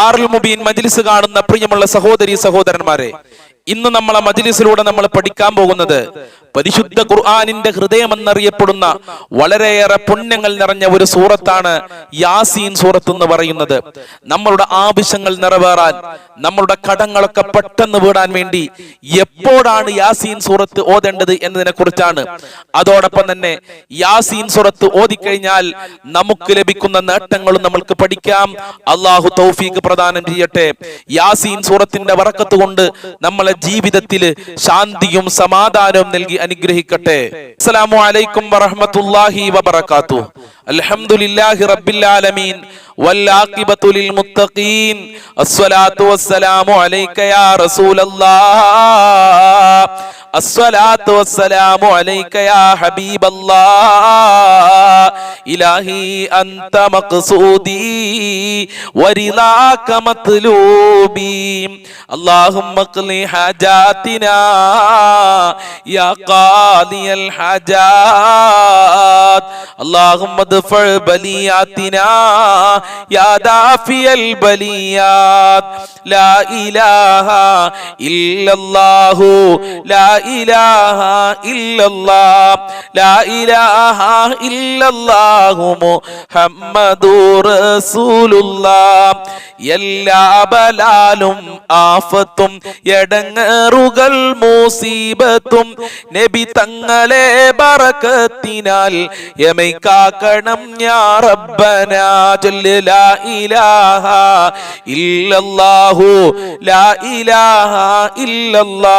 ദാറുൽ മുബീൻ മജ്ലിസ് കാണുന്ന പ്രിയമുള്ള സഹോദരി സഹോദരന്മാരെ ഇന്ന് നമ്മളെ മജിലിസിലൂടെ നമ്മൾ പഠിക്കാൻ പോകുന്നത് പരിശുദ്ധ ഖുർആാനിന്റെ ഹൃദയം എന്നറിയപ്പെടുന്ന വളരെയേറെ പുണ്യങ്ങൾ നിറഞ്ഞ ഒരു സൂറത്താണ് യാസീൻ സൂറത്ത് എന്ന് പറയുന്നത്. നമ്മളുടെ ആവശ്യങ്ങൾ നിറവേറാൻ നമ്മളുടെ കടങ്ങളൊക്കെ പെട്ടെന്ന് വീടാൻ വേണ്ടി എപ്പോഴാണ് യാസീൻ സൂറത്ത് ഓതേണ്ടത് എന്നതിനെ കുറിച്ചാണ് അതോടൊപ്പം തന്നെ യാസീൻ സൂറത്ത് ഓതിക്കഴിഞ്ഞാൽ നമുക്ക് ലഭിക്കുന്ന നേട്ടങ്ങളും നമ്മൾക്ക് പഠിക്കാം. അള്ളാഹു തൗഫീഖ് പ്രദാനം ചെയ്യട്ടെ. യാസീൻ സൂറത്തിന്റെ വറക്കത്ത് കൊണ്ട് നമ്മളെ ജീവിതത്തിൽ ശാന്തിയും സമാധാനവും നൽകി അനുഗ്രഹിക്കട്ടെ അസ്സലാമു അലൈക്കും വറഹ്മത്തുള്ളാഹി വബറകാത്തു അൽഹംദുലില്ലാഹി റബ്ബിൽ ആലമീൻ والعاقبة للمتقين الصلاة والسلام عليك يا رسول الله അസ്സലാത്തു വസ്സലാമു അലൈക യാ ഹബീബല്ലാ. ഇലാഹി അൻത മഖ്സൂദി വരിദാക മത്ലൂബി. അല്ലാഹുമ്മ ഖ്ലി ഹജാതിനാ യാ ഖാദിയൽ ഹജാത്. അല്ലാഹുമ്മ ദഫ ബലിയാതിനാ യാ ദാഫിയൽ ബലിയാത്. ലാ ഇലാഹ ഇല്ലല്ലാഹു. ലാ ഇലാഹ ഇല്ലല്ലാ ലാ ഇലാഹ ഇല്ലല്ലാഹു മുഹമ്മദൂർ റസൂലുല്ലാ എല്ലാ ബലാലും ആഫത്തും എടങ്ങറുകൾ മൂസീബത്തും നബി തങ്ങളെ ബറക്കത്തിനാൽ യമൈക്കാക്കണം ഞാ റബ്ബന ചൊല്ല് ലാ ഇലാഹ ഇല്ലല്ലാഹു ലാ ഇലാഹ ഇല്ലല്ലാ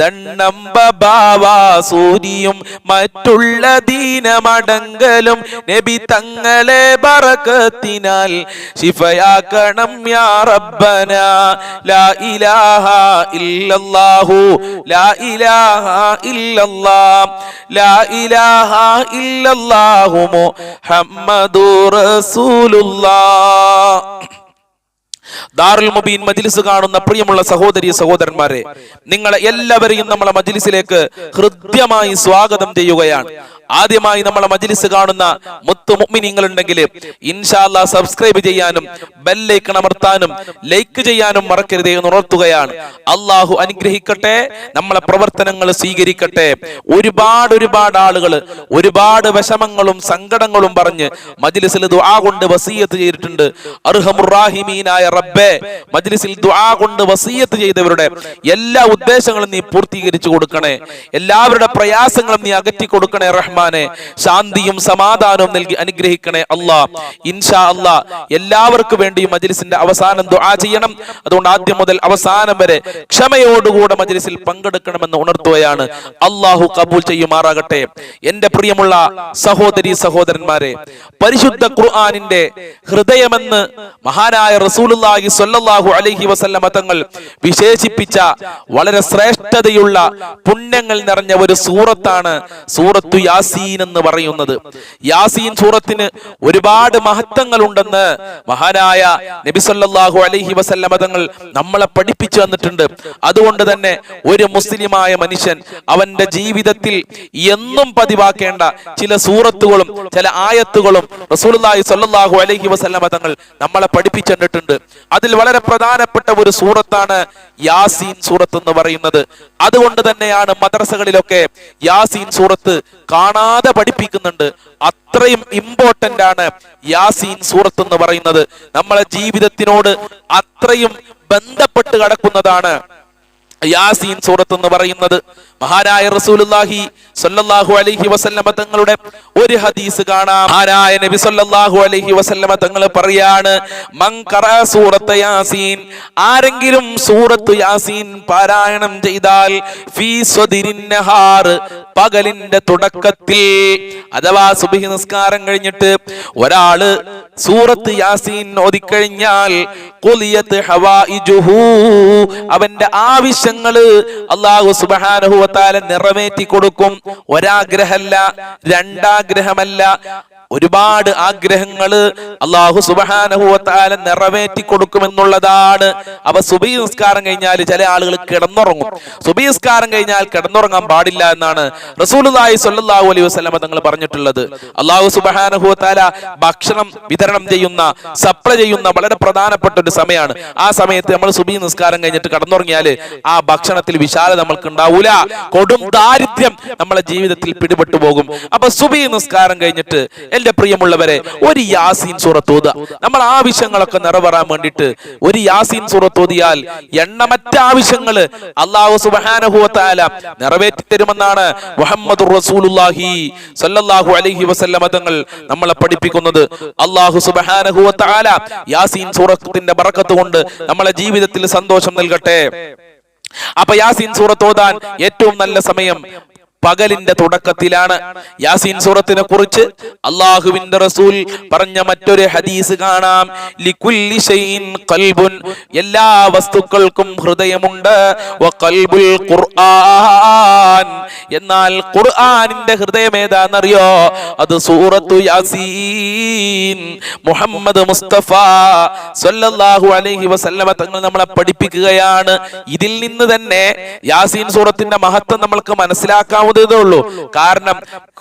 ദണ്ണമ്പ ബാവാ സൂരിയും മറ്റുള്ള ദീനമടങ്കലും നബി തങ്ങളെ ബറക്കത്തിനാൽ ശിഫയാക്കണം യാ റബ്ബന. ലാ ഇലാഹ ഇല്ലല്ലാഹു. ലാ ഇലാഹ ഇല്ലല്ലാ. ലാ ഇലാഹ ഇല്ലല്ലാഹു മുഹമ്മദു റസൂലുള്ളാഹ് ദാറുൽ മുബീൻ മജ്ലിസ് കാണുന്ന പ്രിയമുള്ള സഹോദരി സഹോദരന്മാരെ നിങ്ങളെ എല്ലാവരെയും നമ്മളെ മജ്ലിസിലേക്ക് ഹൃദ്യമായി സ്വാഗതം ചെയ്യുകയാണ്. ആദ്യമായി നമ്മളെ മജ്ലിസ് കാണുന്ന മുത്തു മുഗ്മിനിങ്ങൾ ഉണ്ടെങ്കിൽ ഇൻഷാല്ല സബ്സ്ക്രൈബ് ചെയ്യാനും ബെല്ലൈക്കൺ അമർത്താനും ലൈക്ക് ചെയ്യാനും മറക്കരുത് എന്ന് ഉണർത്തുകയാണ്. അള്ളാഹു അനുഗ്രഹിക്കട്ടെ നമ്മളെ പ്രവർത്തനങ്ങൾ സ്വീകരിക്കട്ടെ. ഒരുപാട് ഒരുപാട് ആളുകൾ ഒരുപാട് വിഷമങ്ങളും സങ്കടങ്ങളും പറഞ്ഞ് മജ്ലിസിൽ ദുആ കൊണ്ട് വസീയത്ത് ചെയ്തിട്ടുണ്ട്. അർഹമുറാഹിമീനായ റബ്ബേ മജ്ലിസിൽ ദുആ കൊണ്ട് വസീയത്ത് ചെയ്തവരുടെ എല്ലാ ഉദ്ദേശങ്ങളും നീ പൂർത്തീകരിച്ചു കൊടുക്കണേ. എല്ലാവരുടെ പ്രയാസങ്ങളും നീ അകറ്റി കൊടുക്കണേ റഹ്മാനെ ശാന്തിയും സമാധാനവും നൽകി അനുഗ്രഹിക്കണേ അള്ളാ ഇൻഷാ അള്ളാ എല്ലാവർക്കും വേണ്ടി മജ്ലിസിന്റെ അവസാനം ദുആ ചെയ്യണം. അതുകൊണ്ട് ആദ്യം മുതൽ അവസാനം വരെ ക്ഷമയോടുകൂടെ മജ്ലിസിൽ പങ്കെടുക്കണമെന്ന് ഉണർത്തുകയാണ്. അള്ളാഹു കബൂൽ ചെയ്യുമാറാകട്ടെ. എന്റെ പ്രിയമുള്ള സഹോദരി സഹോദരന്മാരെ പരിശുദ്ധ ഖുർആാനിന്റെ ഹൃദയമെന്ന് മഹാനായ റസൂലുള്ളാഹി സ്വല്ലല്ലാഹു അലൈഹി വസല്ലമ തങ്ങൾ വിശേഷിപ്പിച്ച വളരെ ശ്രേഷ്ഠതയുള്ള പുണ്യങ്ങൾ നിറഞ്ഞ ഒരു സൂറത്താണ് സൂറത്തു യാസീൻ എന്ന് പറയുന്നത്. യാസീൻ സൂറത്തിന് ഒരുപാട് മഹത്വങ്ങൾ ഉണ്ടെന്ന് മഹാനായ നബി സല്ലല്ലാഹു അലൈഹി വസല്ലമ തങ്ങൾ നമ്മളെ പഠിപ്പിച്ചു തന്നിട്ടുണ്ട്. അതുകൊണ്ട് തന്നെ ഒരു മുസ്ലിമായ മനുഷ്യൻ അവന്റെ ജീവിതത്തിൽ എന്നും പതിവാക്കേണ്ട ചില സൂറത്തുകളും ചില ആയത്തുകളും റസൂലുള്ളാഹി സല്ലല്ലാഹു അലൈഹി വസല്ലമ തങ്ങൾ നമ്മളെ തന്നിട്ടുണ്ട്. അതിൽ വളരെ പ്രധാനപ്പെട്ട ഒരു സൂറത്താണ് യാസീൻ സൂറത്ത് എന്ന് പറയുന്നത്. അതുകൊണ്ട് തന്നെയാണ് മദ്രസകളിലൊക്കെ യാസീൻ സൂറത്ത് കാണാതെ പഠിപ്പിക്കുന്നുണ്ട്. അത്രയും ഇമ്പോർട്ടന്റ് ആണ് യാസീൻ സൂറത്ത് എന്ന് പറയുന്നത്. നമ്മളെ ജീവിതത്തിനോട് അത്രയും ബന്ധപ്പെട്ട് കിടക്കുന്നതാണ് യാസീൻ സൂറത്ത് എന്ന് പറയുന്നത്. മഹാനായ റസൂലുള്ളാഹി സ്വല്ലല്ലാഹു അലൈഹി വസല്ലമ തങ്ങളുടെ ഒരു ഹദീസ് കാണാം. മഹാനായ നബി സ്വല്ലല്ലാഹു അലൈഹി വസല്ലമ തങ്ങൾ പറയാണ് മൻ ഖറഅ സൂറത്ത് യാസീൻ ആരെങ്കിലും സൂറത്ത് യാസീൻ പാരായണം ചെയ്താൽ ഫീ സ്വദിരിൻ നഹാർ പകലിന്റെ തുടക്കത്തിൽ അഥവാ സുബഹി നിസ്കാരം കഴിഞ്ഞിട്ട് ഒരാൾ സൂറത്ത് യാസീൻ ഓതിക്കഴിഞ്ഞാൽ അവന്റെ ആവശ്യങ്ങൾ അള്ളാഹു സുബ്ഹാനഹു വതആല നിറവേറ്റി കൊടുക്കും. ഒരാഗ്രഹമല്ല രണ്ടാഗ്രഹമല്ല. ഒരുപാട് ആഗ്രഹങ്ങൾ അള്ളാഹു സുബഹാനഹുവത്താല നിറവേറ്റി കൊടുക്കുമെന്നുള്ളതാണ്. അവ സുബി നിസ്കാരം കഴിഞ്ഞാൽ ചില ആളുകൾ കിടന്നുറങ്ങും. സുബി നിസ്കാരം കഴിഞ്ഞാൽ കിടന്നുറങ്ങാൻ പാടില്ല എന്നാണ് റസൂലുള്ളാഹി സല്ലാഹു അലൈഹി വസ്ലമ തങ്ങൾ പറഞ്ഞിട്ടുള്ളത്. അള്ളാഹു സുബഹാനഹുവത്താല ഭക്ഷണം വിതരണം ചെയ്യുന്ന സപ്ലൈ ചെയ്യുന്ന വളരെ പ്രധാനപ്പെട്ട ഒരു സമയമാണ്. ആ സമയത്ത് നമ്മൾ സുബി നിസ്കാരം കഴിഞ്ഞിട്ട് കടന്നുറങ്ങിയാൽ ആ ഭക്ഷണത്തിൽ വിശാല നമ്മൾക്ക് ഉണ്ടാവൂല. കൊടും ദാരിദ്ര്യം നമ്മളെ ജീവിതത്തിൽ പിടിപെട്ടു പോകും. അപ്പൊ സുബി നിസ്കാരം കഴിഞ്ഞിട്ട് എന്റെ പ്രിയമുള്ളവരെ ഒരു യാസീൻ സൂറത്ത് ഓതുക. നമ്മൾ ആവശ്യങ്ങളൊക്കെ നിറവേറാൻ വേണ്ടിട്ട് ഒരു യാസീൻ സൂറത്ത് ഓതിയാൽ എണ്ണമറ്റ ആവശ്യങ്ങൾ അള്ളാഹു സുബാനഹുല നിറവേറ്റി തരുമെന്നാണ് മുഹമ്മദ് റസൂലുള്ളാഹി സല്ലല്ലാഹു അലൈഹി വസല്ലമ തങ്ങൾ നമ്മളെ പഠിപ്പിക്കുന്നത്. അള്ളാഹു സുബാനഹുല യാസീൻ സൂറത്തിന്റെ ബറക്കത്ത് കൊണ്ട് നമ്മളെ ജീവിതത്തിൽ സന്തോഷം നൽകട്ടെ. അപ്പൊ യാസീൻ സൂറത്ത് ഓതാൻ ഏറ്റവും നല്ല സമയം പകലിന്റെ തുടക്കത്തിലാണ് യാസീൻ സൂറത്തിനെ കുറിച്ച് അള്ളാഹുവിന്റെ റസൂൽ പറഞ്ഞ മറ്റൊരു ഹദീസ് കാണാം. ലികുല്ലി ഷൈൻ ഖൽബുൻ. എല്ലാ വസ്തുക്കൾക്കും ഹൃദയമുണ്ട്. വഖൽബുൽ ഖുർആൻ. എന്നാൽ ഖുർആനിന്റെ ഹൃദയം ഏതാണെന്നറിയോ? അത് സൂറത്തു യാസീൻ. മുഹമ്മദ് മുസ്തഫ സല്ലല്ലാഹു അലൈഹി വസല്ലമ തങ്ങൾ നമ്മളെ പഠിപ്പിക്കുകയാണ്. ഇതിൽ നിന്ന് തന്നെ യാസീൻ സൂറത്തിന്റെ മഹത്വം നമ്മൾക്ക് മനസ്സിലാക്കാവുന്നതേ ഉള്ളൂ. കാരണം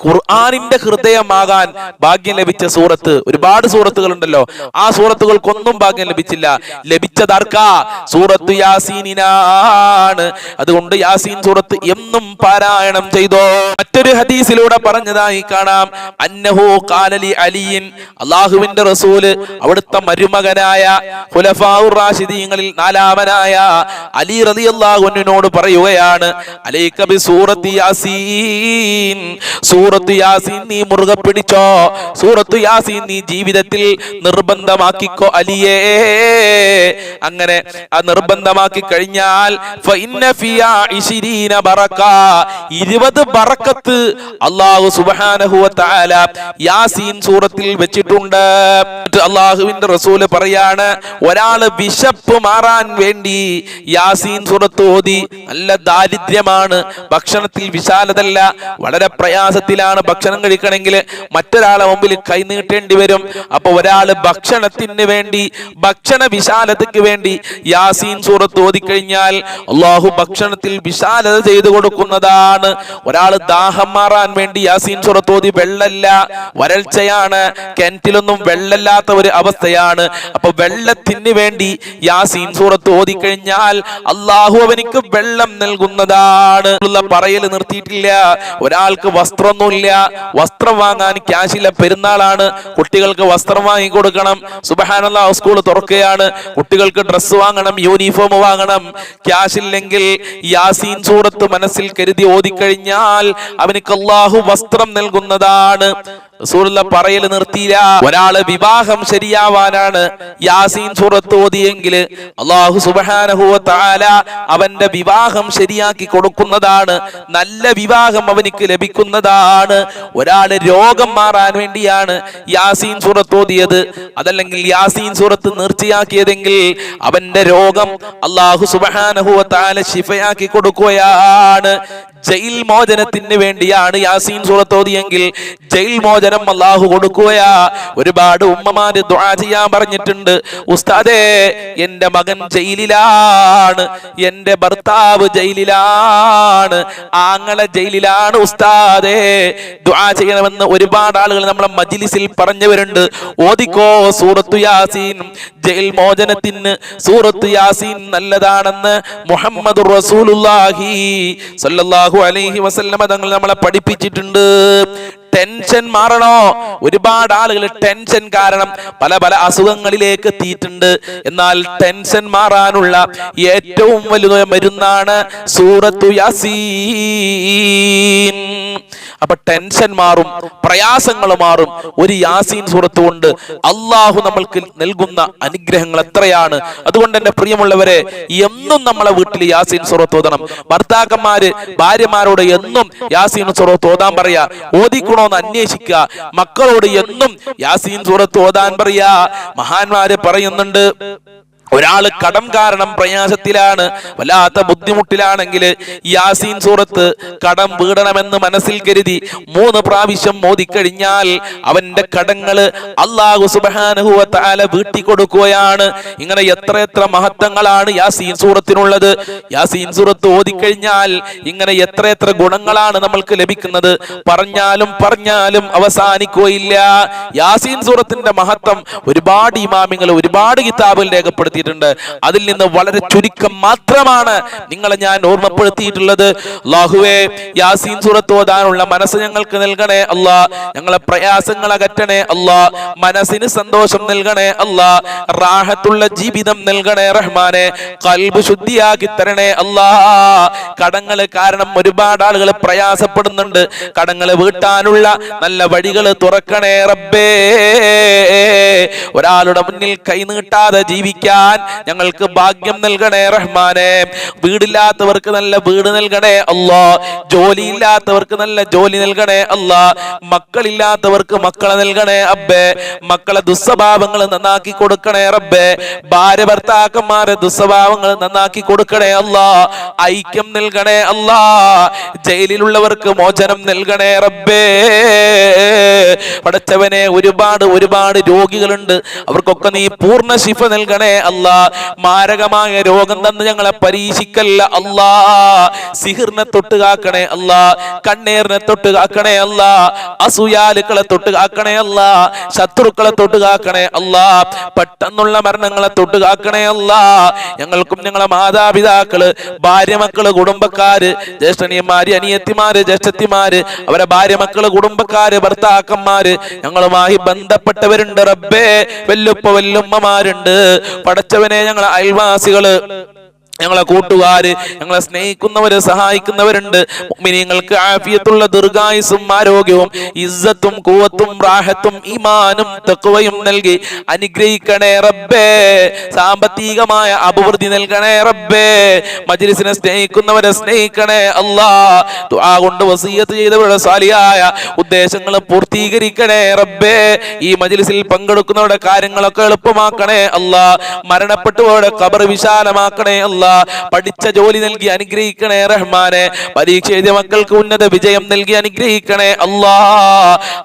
ഖുർആാനിന്റെ ഹൃദയമാകാൻ ഭാഗ്യം ലഭിച്ച സൂറത്ത് ഒരുപാട് സൂറത്തുകൾ ഉണ്ടല്ലോ ആ സൂറത്തുകൾക്കൊന്നും ഭാഗ്യം ലഭിച്ചില്ല. ലഭിച്ചതാർക്കാ? സൂറത്ത് യാസീനിനാണ്. അതുകൊണ്ട് യാസീൻ സൂറത്ത് എന്നും പാരായണം ചെയ്തോ. മറ്റൊരു ഹദീസിലൂടെ പറഞ്ഞതായി കാണാം. അന്നഹു കാലലി അലിയിൻ അള്ളാഹുവിന്റെ റസൂൽ അവിടുത്തെ മരുമകനായ റാഷിദീങ്ങളിൽ നാലാമനായ അലി റളിയല്ലാഹുവിനോട് പറയുകയാണ് അലൈക്കബി സൂറത്തി യാസീൻ. സൂറത്ത് യാസീൻ നീ മുറുകെ പിടിച്ചോ. സൂറത്ത് യാസീൻ നീ ജീവിതത്തിൽ നിർബന്ധമാക്കിക്കോ അലിയേ. അങ്ങനെ ആ നിർബന്ധമാക്കി കഴിഞ്ഞാൽ ഇരുപത് ബറക്കത്ത് അള്ളാഹു സുബ്ഹാനഹു വ യാസീൻ സൂറത്തിൽ വെച്ചിട്ടുണ്ട്. അള്ളാഹുവിന്റെ റസൂൽ പറയാണ് ഒരാൾ വിശപ്പ് മാറാൻ വേണ്ടി യാസീൻ സൂറത്ത് ഓതി. നല്ല ദാരിദ്ര്യമാണ്. ഭക്ഷണത്തിൽ വിശാലതല്ല വളരെ പ്രയാസത്തിലാണ് ഭക്ഷണം കഴിക്കണമെങ്കിൽ മറ്റൊരാളെ മുമ്പിൽ കൈനീട്ടേണ്ടി വരും. അപ്പൊ ഒരാൾ ഭക്ഷണത്തിന് വേണ്ടി ഭക്ഷണ വിശാലതയ്ക്ക് വേണ്ടി യാസീൻ സൂറത്ത് ഓതിക്കഴിഞ്ഞാൽ അള്ളാഹു ഭക്ഷണത്തിൽ വിശാലത ചെയ്തു കൊടുക്കുന്നതാണ്. ഒരാൾ ദാഹം മാറാൻ വേണ്ടി യാസീൻ സൂറത്ത് ഓതി വെള്ളല്ല വരൾച്ചയാണ് കിണറ്റിലൊന്നും വെള്ളമില്ലാത്ത ഒരു അവസ്ഥയാണ്. അപ്പൊ വെള്ളത്തിന് വേണ്ടി യാസീൻ സൂറത്ത് ഓതിക്കഴിഞ്ഞാൽ അള്ളാഹു അവനിക്ക് വെള്ളം നൽകുന്നതാണ്. പറയൽ നിർത്തിയിട്ടില്ല. ഒരാൾക്ക് വസ്ത്രമൊന്നുമില്ല. വസ്ത്രം വാങ്ങാൻ ക്യാഷില്ല പെരുന്നാളാണ്. കുട്ടികൾക്ക് വസ്ത്രം വാങ്ങി കൊടുക്കണം സുബഹാനല്ല സ്കൂൾ തുറക്കുകയാണ്. കുട്ടികൾക്ക് ഡ്രസ്സ് വാങ്ങണം യൂണിഫോം വാങ്ങണം. ക്യാഷ് ഇല്ലെങ്കിൽ യാസീൻ സൂറത്ത് മനസ്സിൽ കരുതി ഓതിക്കഴിഞ്ഞാൽ അവനിക്ക് അള്ളാഹു വസ്ത്രം നൽകുന്നതാണ്. റസൂലുള്ള പറയൽ നിർത്തിയില്ല. ഒരാൾ വിവാഹം ശരിയാവാനാണ് യാസീൻ സൂറത്ത് ഓതിയെങ്കിൽ അള്ളാഹു സുബ്ഹാനഹു വ തആല അവന്റെ വിവാഹം ശരിയാക്കി കൊടുക്കുന്നതാണ്. നല്ല വിവാഹം അവനിക്ക് ലഭിക്കുന്നതാണ്. ഒരാൾ രോഗം മാറാൻ വേണ്ടിയാണ് യാസീൻ സൂറത്ത് ഓതിയത്. അതല്ലെങ്കിൽ യാസീൻ സൂറത്ത് നിർച്ചയാക്കിയതെങ്കിൽ അവന്റെ രോഗം അള്ളാഹു സുബ്ഹാനഹു വ തആല ശിഫയാക്കി കൊടുക്കുകയാണ്. ജയിൽ മോചനത്തിന് വേണ്ടിയാണ് യാസീൻ സൂറത്ത് ഓതിയെങ്കിൽ ജയിൽ മോചനം അള്ളാഹു കൊടുക്കുകയാ. ഒരുപാട് ഉമ്മമാര് ദുആ ചെയ്യാൻ പറഞ്ഞിട്ടുണ്ട്. ഉസ്താദേ എന്റെ മകൻ ജയിലിലാണ്. എന്റെ ഭർത്താവ് ജയിലിലാണ്. ആങ്ങളെ ജയിലിലാണ് ഉസ്താദേ. ദ്വാ ചെയ്യണമെന്ന് ഒരുപാട് ആളുകൾ നമ്മളെ മജിലിസിൽ പറഞ്ഞവരുണ്ട്. ഓദിക്കോ സൂറത്തു യാസീൻ. ജയിൽ മോചനത്തിന് സൂറത്തു യാസീൻ നല്ലതാണെന്ന് മുഹമ്മദ് റസൂലുള്ളാഹി സല്ലല്ലാഹു അലൈഹി വസല്ലമ തങ്ങൾ നമ്മളെ പഠിപ്പിച്ചിട്ടുണ്ട്. ടെൻഷൻ മാറണോ? ഒരുപാട് ആളുകൾ ടെൻഷൻ കാരണം പല പല അസുഖങ്ങളിലേക്ക് എത്തിയിട്ടുണ്ട്. എന്നാൽ ടെൻഷൻ മാറാനുള്ള ഏറ്റവും വലുത് മരുന്നാണ് സൂറത്തു യാസീൻ. അപ്പൊ ടെൻഷൻ മാറും പ്രയാസങ്ങൾ മാറും. ഒരു യാസീൻ സുഹൃത്തു കൊണ്ട് അള്ളാഹു നമ്മൾക്ക് നൽകുന്ന അനുഗ്രഹങ്ങൾ എത്രയാണ്? അതുകൊണ്ട് എന്റെ പ്രിയമുള്ളവരെ എന്നും നമ്മളെ വീട്ടിൽ യാസീൻ സുഹൃത്ത് ഓതണം. ഭർത്താക്കന്മാര് ഭാര്യമാരോട് എന്നും യാസീൻ സുഹൃത്ത് ഓതാൻ പറയാ. ഓതിക്കണോന്ന് അന്വേഷിക്കുക മക്കളോട് എന്നും യാസീൻ സുഹൃത്ത് ഓതാൻ പറയാ. മഹാന്മാര് പറയുന്നുണ്ട് ഒരാൾ കടം കാരണം പ്രയാസത്തിലാണ് വല്ലാത്ത ബുദ്ധിമുട്ടിലാണെങ്കിൽ യാസീൻ സൂറത്ത് കടം വീടണമെന്ന് മനസ്സിൽ കരുതി മൂന്ന് പ്രാവശ്യം മോദിക്കഴിഞ്ഞാൽ അവന്റെ കടങ്ങൾ അള്ളാഹു സുബാനുഹുവ താല വീട്ടി കൊടുക്കുകയാണ്. ഇങ്ങനെ എത്ര എത്ര മഹത്വങ്ങളാണ് യാസീൻ സൂറത്തിനുള്ളത്. യാസീൻ സൂറത്ത് ഓതിക്കഴിഞ്ഞാൽ ഇങ്ങനെ എത്ര എത്ര ഗുണങ്ങളാണ് നമ്മൾക്ക് ലഭിക്കുന്നത്. പറഞ്ഞാലും പറഞ്ഞാലും അവസാനിക്കുകയില്ല. യാസീൻ സൂറത്തിന്റെ മഹത്വം ഒരുപാട് ഇമാമിങ്ങൾ ഒരുപാട് കിതാബിൽ രേഖപ്പെടുത്തിയിട്ടുണ്ട് അതിൽ നിന്ന് വളരെ ചുരുക്കം മാത്രമാണ് നിങ്ങളെ ഞാൻ ഓർമ്മപ്പെടുത്തിയിട്ടുള്ളത്. അല്ലാഹുവേ യാസീൻ സൂറത്ത് ഓതാനുള്ള മനസ്സ് ഞങ്ങൾക്ക് നൽകണേ അല്ലാ. ഞങ്ങളെ പ്രയാസങ്ങൾ അകറ്റണേ അല്ലാ. മനസ്സിന് സന്തോഷം നൽകണേ അല്ലാ. റാഹത്തുള്ള ജീവിതം നൽകണേ റഹ്മാനെ. കൽബ് ശുദ്ധിയാക്കി തരണേ അല്ലാ. കടങ്ങൾ കാരണം ഒരുപാട് ആളുകൾ പ്രയാസപ്പെടുന്നുണ്ട്. കടങ്ങൾ വീട്ടാനുള്ള നല്ല വഴികൾ തുറക്കണേ റബ്ബേ. ഒരാളുടെ മുന്നിൽ കൈ നീട്ടാതെ ജീവിക്കാൻ ഞങ്ങൾക്ക് ഭാഗ്യം നൽകണേ റഹ്മാനെ. വീടില്ലാത്തവർക്ക് നല്ല വീട് നൽകണേ അല്ലാ. ജോലിയില്ലാത്തവർക്ക് നല്ല ജോലി നൽകണേ അല്ലാ. മക്കളില്ലാത്തവർക്ക് മക്കളെ നൽകണേ അബ്ബേ. മക്കളെ ദുസ്വഭാവങ്ങൾ നന്നാക്കി കൊടുക്കണേ റബ്ബേ. ഭാര്യ ഭർത്താക്കന്മാരെ ദുസ്വഭാവങ്ങൾ നന്നാക്കി കൊടുക്കണേ അല്ലാ. ഐക്യം നൽകണേ അല്ലാ. ജയിലിലുള്ളവർക്ക് മോചനം നൽകണേ റബ്ബേ. പടച്ചവനെ ഒരുപാട് ഒരുപാട് രോഗികളുണ്ട്. അവർക്കൊക്കെ നീ പൂർണ ശിഫ നൽകണേ അല്ലാ. മാരകമായ രോഗം തന്ന് ഞങ്ങളെ പരീക്ഷിക്കല്ല അല്ലാ സിഹിറിനെ തൊട്ട് കാക്കണേ അല്ലാ കണ്ണീറിനെ തൊട്ട് കാക്കണേ അല്ലാ അസൂയാലുക്കളെ തൊട്ട് കാക്കണേ അല്ലാ ശത്രുക്കളെ തൊട്ട് കാക്കണേ അല്ലാ പെട്ടെന്നുള്ള മരണങ്ങളെ തൊട്ട് കാക്കണേ അല്ലാ ഞങ്ങൾക്കും ഞങ്ങളെ മാതാപിതാക്കൾ ഭാര്യ മക്കൾ കുടുംബക്കാര് ജ്യേഷ്ഠനിയന്മാര് അനിയത്തിമാര് ജ്യേഷ്ഠത്തിമാര് അവരെ ഭാര്യ മക്കൾ കുടുംബക്കാര് ഭർത്താക്കന്മാര് ഞങ്ങളുമായി ബന്ധപ്പെട്ടവരുണ്ട് റബ്ബേ. വെല്ലുപ്പ വെല്ലുമ്മമാരുണ്ട്. പടച്ചവനെ ഞങ്ങൾ അയൽവാസികൾ ഞങ്ങളെ കൂട്ടുകാര് ഞങ്ങളെ സ്നേഹിക്കുന്നവര് സഹായിക്കുന്നവരുണ്ട്. മുഅ്മിനീങ്ങൾക്ക് ആഫിയത്തുള്ള ദീർഘായുസും ആരോഗ്യവും ഇസ്സത്തും കൂവത്തും റാഹത്തും ഈമാനും തക്കുവയും നൽകി അനുഗ്രഹിക്കണേ റബ്ബേ. സാമ്പത്തികമായ അഭിവൃദ്ധി നൽകണേ റബ്ബേ. മജ്ലിസിനെ സ്നേഹിക്കുന്നവരെ സ്നേഹിക്കണേ അല്ലാ ദുആ കൊണ്ട് വസീയത്ത് ചെയ്തവരുടെ സാലിയായ ഉദ്ദേശങ്ങൾ പൂർത്തീകരിക്കണേ റബ്ബേ. ഈ മജ്ലിസിൽ പങ്കെടുക്കുന്നവരുടെ കാര്യങ്ങളൊക്കെ എളുപ്പമാക്കണേ അല്ലാ മരണപ്പെട്ടവരുടെ ഖബർ വിശാലമാക്കണേ അല്ലാ പഠിച്ച ജോലി നൽകി അനുഗ്രഹിക്കണേ റഹ്മാനെ. പരീക്ഷ എഴുതിയ മക്കൾക്ക് ഉന്നത വിജയം നൽകി അനുഗ്രഹിക്കണേ അല്ലാ.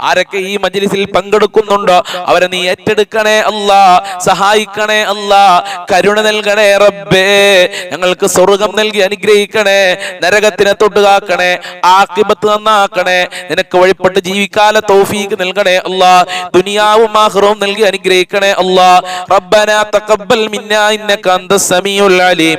ആരൊക്കെ ഈ മജ്ലിസിൽ പങ്കെടുക്കുന്നുണ്ടോ അവരെ നീ ഏറ്റെടുക്കണേ അല്ലാ. സഹായിക്കണേ അല്ലാ. കരുണ നൽകണേ റബ്ബേ. ഞങ്ങൾക്ക് സ്വർഗം നൽകി അനുഗ്രഹിക്കണേ. നരകത്തിനെ തൊട്ടുകാക്കണേ. ആക്കിബത്ത് നന്നാക്കണേ. നിനക്ക് വഴിപ്പെട്ട് ജീവിക്കാല തോഫീക്ക് നൽകണേ അല്ലാ. ദുനിയാവും ആഹ്റവും നൽകി അനുഗ്രഹിക്കണേ അല്ലാ. റബ്ബന തഖബ്ബൽ മിന്നാ ഇന്നക അന്ത സമീഉൽ അലീം.